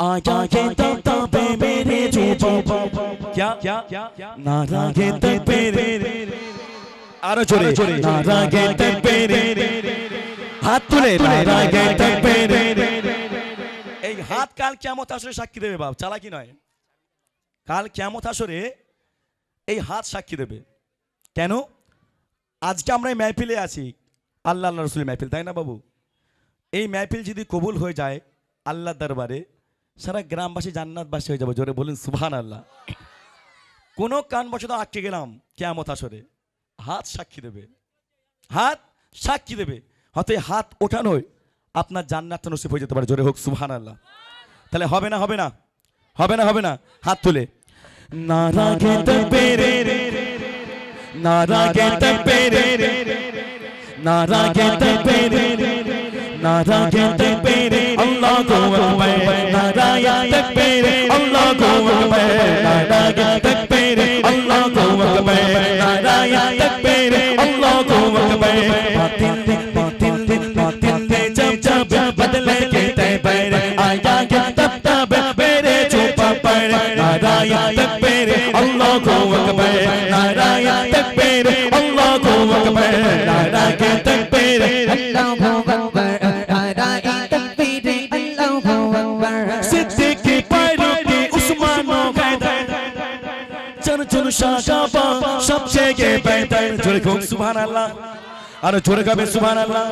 आया के तब तब मेरे जो क्या क्या नारा के तब मेरे আরো জোরে নারা গে তকবীরে হাত তুলে নারা গে তকবীরে এই হাত কাল কিয়ামত আসরে সাক্ষী দেবে বাপ চালাকি নয় কাল কিয়ামত আসরে এই হাত সাক্ষী দেবে কেন আজকে আমরা এই মেহফিলে আছি। আল্লাহ আল্লাহ রসুলের মেহফিল তাই না বাবু? এই মেহফিল যদি কবুল হয়ে যায় আল্লাহর দরবারে সারা গ্রামবাসী জান্নাতবাসী হয়ে যাবে। জোরে বলুন সুবহান আল্লাহ কোনো কান বছর আটকে গেলাম কেয়ামত আসরে। হাত সাক্ষী দেবে। হাত সাক্ষী দেবে। হয়তো এই হাত ওঠানোয় আপনার জান্নাতটা নসিব হয়ে যেতে পারে। জোরে হোক সুবহান আল্লাহ তাহলে হবে না হবে না? হবে না হবে না? হাত তুলে। নারা नारागे तपेरे नारागे तपेरे नारागे तपेरे अल्लाह को अकबर नाराया तपेरे अल्लाह को अकबर नारागे तपेरे अल्लाह को अकबर नाराया तपेरे अल्लाह को अकबर बातिल दे बातिल दे बातिल दे जब जब बदले के तपेरे आया के तब तब बेरे चुप पर नाराया तपेरे अल्लाह को अकबर দেয় জোরে কোন সুবহান আল্লাহ আর জোরে গাবে সুবহান আল্লাহ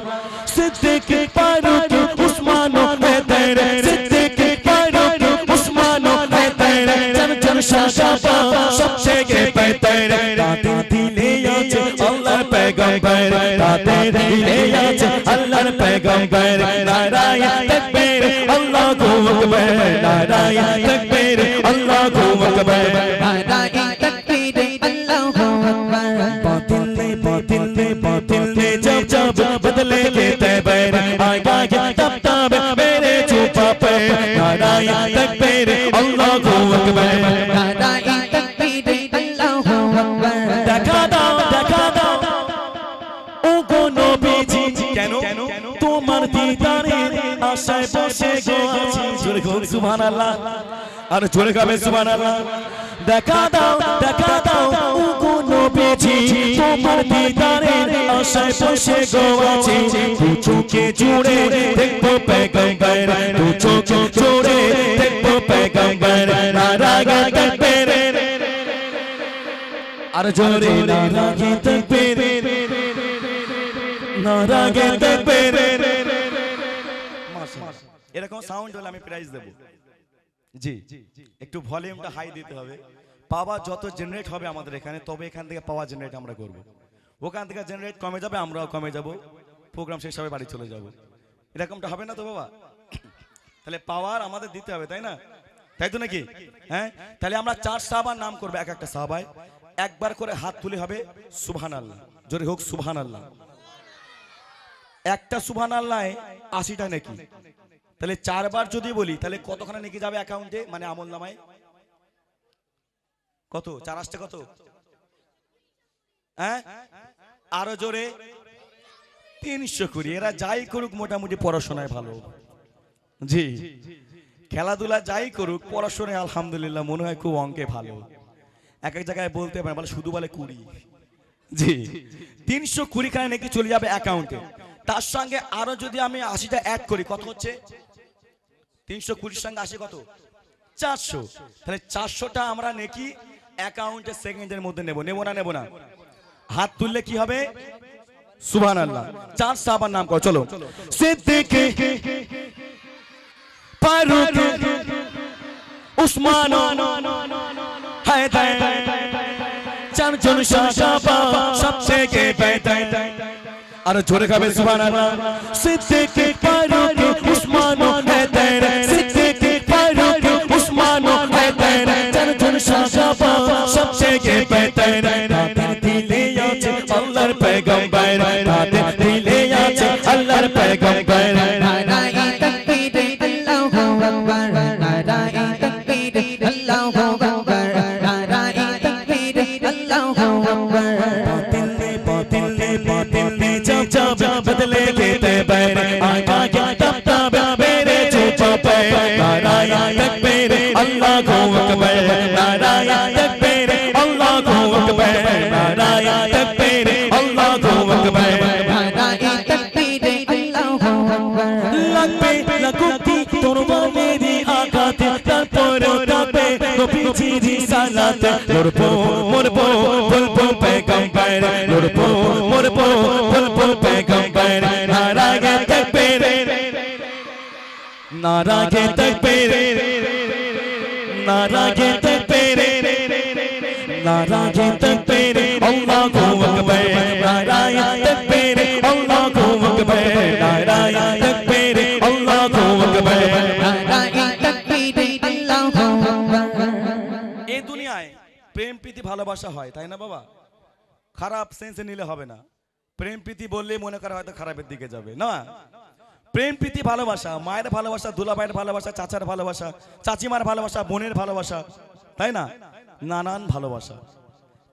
সিদ্দিক ফারুক উসমান হেদায়ের সিদ্দিক ফারুক উসমান হেদায়ের চন চন শাশা বাবা সবচেয়ে বেতায়ের তাদের দিলে আছে আল্লাহর পয়গম্বর তাদের দিলে আছে আল্লাহর পয়গম্বর। নারায়ণ তাকবীর, আল্লাহু আকবার নারায়ণ তাকবীর, আল্লাহু আকবার। जब बदले के तैबर आया गया तब तब मेरे चुपा पे नारायण तकबीर अल्लाह को Akbar Narai Takbir, Allahu Akbar. দেখা দাও দেখা দাও ও গো নবীজি কেন তোমার দিদারে আশায় বসে গো আছি জোরে গো সুবহানাল্লাহ আর জোরে গাবে সুবহানাল্লাহ দেখা দাও দেখা দাও গো নবীজি, তোমার দিদারে আশায় বসে গো আছি দু চোখে জুড়ে দেখব পেগম্বর দু চোখে জুড়ে দেখব পেগম্বর নারায়ণ তকবীর। আর জোরে নারাগে তকবীর নারাগে তকবীর। এরকম সাউন্ড হলে আমি প্রাইজ দেব। জি। একটু ভলিউমটা হাই দিতে হবে। পাওয়া যত জেনারেট হবে আমাদের এখানে তবে এখান থেকে পাওয়া জেনারেট আমরা করব। ওখান থেকে জেনারেট কমে যাবে আমরাও কমে যাব। প্রোগ্রাম শেষ হবে বাড়ি চলে যাব। এরকমটা হবে না তো বাবা? তাহলে পাওয়ার আমাদের দিতে হবে তাই না? তাই তো নাকি? হ্যাঁ? তাহলে আমরা চার সাহাবার নাম করব এক একটা সাহাবায় একবার করে হাত তুলে হবে সুবহান আল্লাহ জোরে হোক সুবহান আল্লাহ একটা সুবহান আল্লাহ আশিটা নাকি? তাহলে চারবার যদি বলি, তাহলে কতখানে নাকি যাবে অ্যাকাউন্টে মানে আমল নামায়। কত? চার আসতে কত? হ্যাঁ? আরও জোরে। তিনশো কুড়ি। এরা যাই করুক, মোটামুটি পড়াশোনায় ভালো। জি। খেলাধুলা যাই করুক, পড়াশোনায় আলহামদুলিল্লাহ মনে হয় খুব অঙ্কে ভালো। এক এক জায়গায় বলতে পারে, বলে শুধু বলে কুড়ি। জি। তিনশো কুড়ি খানে নাকি চলে যাবে অ্যাকাউন্টে তার সঙ্গে আরও যদি আমি আশিটা অ্যাড করি, কত হচ্ছে? তিনশো কুড়ির সঙ্গে আশি কত? চারশো। তাহলে চারশোটা আমরা নেকি অ্যাকাউন্টে সেকেন্ডের মধ্যে নেব। নেব না নেব না? হাত তুললে কি হবে? সুবহান আল্লাহ চার সাহাবার নাম করো, চলো। উসমান আর জোরে খাবে সুবহানাল্লাহ। সিদ্দিক ফারুক উসমান হায়দার সিদ্দিক ফারুক উসমান হায়দার চারজন সাহাবা সবচেয়ে বেহতর তাদের দিলে আছে আল্লাহর পয়গম্বর তাদের দিলে আছে আল্লাহর পয়গম্বর তকবীরে আল্লাহু আকবার নারায়ে তকবীরে আল্লাহু আকবার লাগবে লাগুতি তোর মনেরই আঘাতে তারপর তাপে নবীজির সালাতে মরবো মরবো বলব পেগম্বর মরবো মরবো বলব পেগম্বর নারায়ে তকবীরে নারায়ে তকবীরে নারায়ে তকবীরে নারায়ণ তকবীর আল্লাহু আকবার নারায়ণ তকবীর আল্লাহু আকবার নারায়ণ তকবীর আল্লাহু আকবার নারায়ণ তকবীর আল্লাহু আকবার এই দুনিয়ায় প্রেম প্রীতি ভালোবাসা হয় তাই না বাবা? খারাপ সেন্সে নিলে হবে না। প্রেম প্রীতি বললে মনে করা হয়তো খারাপের দিকে যাবে না? প্রেম প্রীতি ভালোবাসা মায়ের ভালোবাসা দুলাভাইয়ের ভালোবাসা চাচার ভালোবাসা চাচিমার ভালোবাসা বোনের ভালোবাসা তাই না? নানান ভালোবাসা।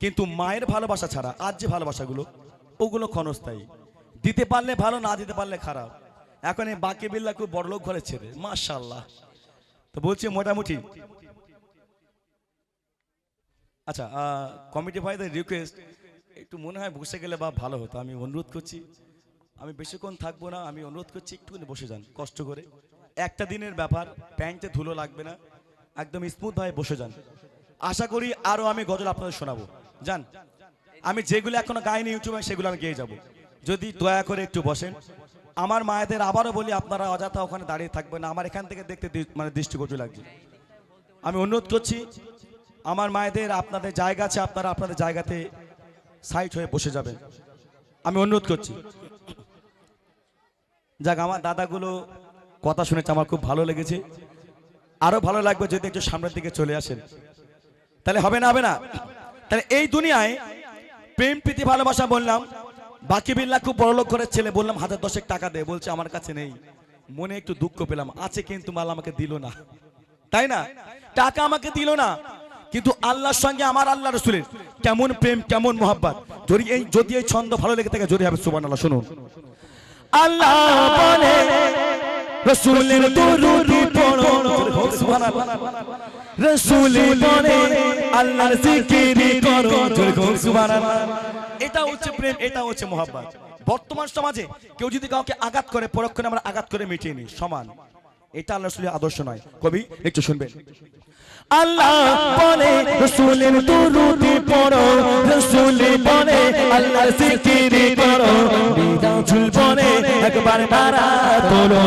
কিন্তু মায়ের ভালোবাসা ছাড়া আর যে ভালোবাসাগুলো, ওগুলো ক্ষণস্থায়ী। দিতে পারলে ভালো, না দিতে পারলে খারাপ। এখন এই বাকি বিল্লা খুব বড় লোক ঘরে ছেড়ে মাশাল্লাহ তো বলছি মোটামুটি। আচ্ছা কমিটি ভাইদের রিকোয়েস্ট একটু মনে হয় বসে গেলে বা ভালো হতো। আমি অনুরোধ করছি, আমি বেশিক্ষণ থাকব না, আমি অনুরোধ করছি একটুখানি বসে যান, কষ্ট করে। একটা দিনের ব্যাপার, প্যান্টে ধুলো লাগবে না, একদম স্মুথভাবে বসে যান। আশা করি আরও আমি গজল আপনাদের শোনাবো। যান? আমি যেগুলো এখনও গাইনি ইউটিউবে, সেগুলো আমি গেয়ে যাব। যদি দয়া করে একটু বসেন। আমার মায়েদের আবারও বলি, আপনারা অযথা ওখানে দাঁড়িয়ে থাকবেন না। আমার এখান থেকে দেখতে মানে দৃষ্টিকটু লাগছে। আমি অনুরোধ করছি, আমার মায়েদের আপনাদের জায়গা আছে, আপনারা আপনাদের জায়গাতে সাইড হয়ে বসে যাবেন। আমি অনুরোধ করছি। যাক, আমার দাদাগুলো কথা শুনেছে, আমার খুব ভালো লেগেছে। আরও ভালো লাগবে যদি একটু সামনের দিকে চলে আসেন। তাহলে হবে না হবে না। তাহলে এই দুনিয়ায় প্রেম, প্রীতি, ভালোবাসা বললাম, বাকি বিল্লা খুব বড় লোক ঘরের ছেলে, বললাম হাজার দশেক টাকা দে, বলছে আমার কাছে নেই। মনে একটু দুঃখ পেলাম, আছে কিন্তু মাল আমাকে দিল না। তাই না? টাকা আমাকে দিল না, কিন্তু আল্লাহর সঙ্গে আমার আল্লাহ রসুলের কেমন প্রেম, কেমন মোহাব্বত। যদি এই যদি এই ছন্দ ভালো লেগে থাকে যদি হবে সুবান আল্লাহ শুনুন। আল্লাহ রসুলের রসুল পরে আল্লাহর জিকিরি করো জোরে সুবহানাল্লাহ। এটা হচ্ছে প্রেম এটা হচ্ছে মোহাব্বত। বর্তমান সমাজে কেউ যদি কাউকে আঘাত করে পরক্ষণে আমরা আঘাত করে মিটিয়ে নিই সমান। এটা আল্লাহ রসুলের আদর্শ নয়। কবি, একটু শুনবেন। আল্লাহ বলে, রসুলের দুরুদি পড়ো, রসুল বলে, আল্লাহর জিকিরি করো। বিরাজুল বলে, একবার নারা তোলো।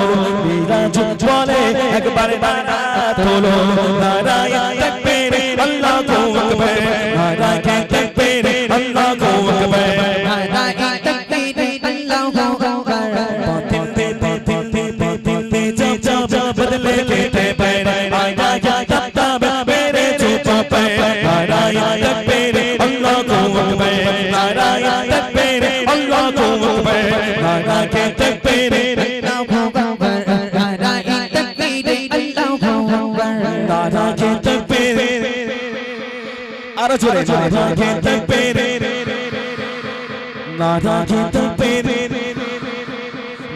বিরাজুল বলে, একবার নারা তোলো। নারায়ণ তাকবীর আল্লাহ আকবার। আরও জোরে নারায়ণ তকবীর নারায়ণ তকবীর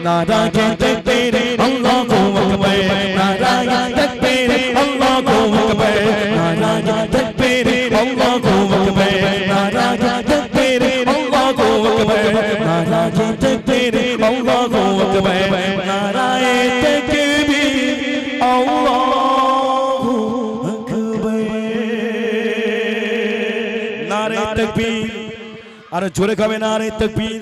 নারায়ণ তকবীর আল্লাহু আকবার নারায়ণ তকবীর আল্লাহু আকবার নারায়ণ তকবীর আল্লাহু আকবার নারায়ণ তকবীর আল্লাহু আকবার নারায়ণ তকবীর আল্লাহু আকবার নারায়ণ তকবীর আল্লাহু আর জোরে খাবে নারে তকবীর